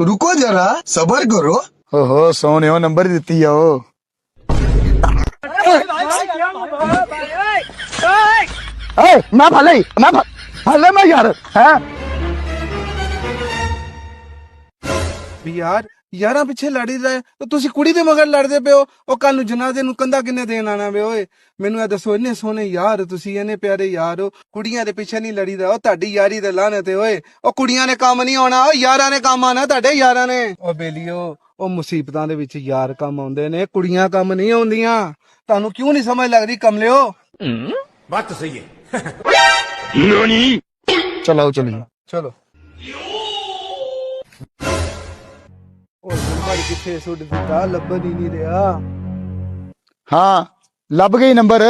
रुको जरा सबर करो। ओहो सोने हो नंबर देती है मैं भले ही मैं भले मैं यार है? यार ਯਾਰ ਹੈ ਪਿੱਛੇ ਲੜੀ ਰਹੇ ਤੇ ਤੁਸੀਂ ਕੁੜੀ ਦੇ ਮਗਰ ਲੜਦੇ ਪਿਓ ਉਹ ਕੱਲ ਨੂੰ ਜਨਾਜ਼ੇ ਨੂੰ ਕੰਦਾ ਕਿੰਨੇ ਦੇਣ ਆਣਾ ਵੇ ਓਏ। ਮੈਨੂੰ ਇਹ ਦੱਸੋ ਇੰਨੇ ਸੋਹਣੇ ਯਾਰ ਤੁਸੀਂ ਇੰਨੇ ਪਿਆਰੇ ਯਾਰ ਹੋ। ਕੁੜੀਆਂ ਦੇ ਪਿੱਛੇ ਨਹੀਂ ਲੜੀਦਾ ਉਹ ਤੁਹਾਡੀ ਯਾਰੀ ਦੇ ਲਾਹਨੇ ਤੇ ਓਏ। ਉਹ ਕੁੜੀਆਂ ਨੇ ਕੰਮ ਨਹੀਂ ਆਉਣਾ ਉਹ ਯਾਰਾਂ ਨੇ ਕੰਮ ਆਉਣਾ ਤੁਹਾਡੇ ਯਾਰਾਂ ਨੇ। ਉਹ ਬੇਲੀਓ ਉਹ ਮੁਸੀਬਤਾਂ ਦੇ ਵਿੱਚ ਯਾਰ ਕੰਮ ਆਉਂਦੇ ਨੇ ਕੁੜੀਆਂ ਕੰਮ ਨਹੀਂ ਆਉਂਦੀਆਂ। ਤੁਹਾਨੂੰ ਕਿਉਂ ਨਹੀਂ ਸਮਝ ਲੱਗਦੀ ਕਮਲਿਓ? ਚਲੋ ਚਲੀਏ। ਚਲੋ। ਉਹ ਨੰਬਰ ਕਿੱਥੇ ਸੁੱਟ ਦਿੱਤਾ ਲੱਭਣ ਹੀ ਨਹੀਂ ਰਿਹਾ ਹਾਂ ਲੱਭ ਗਈ ਨੰਬਰ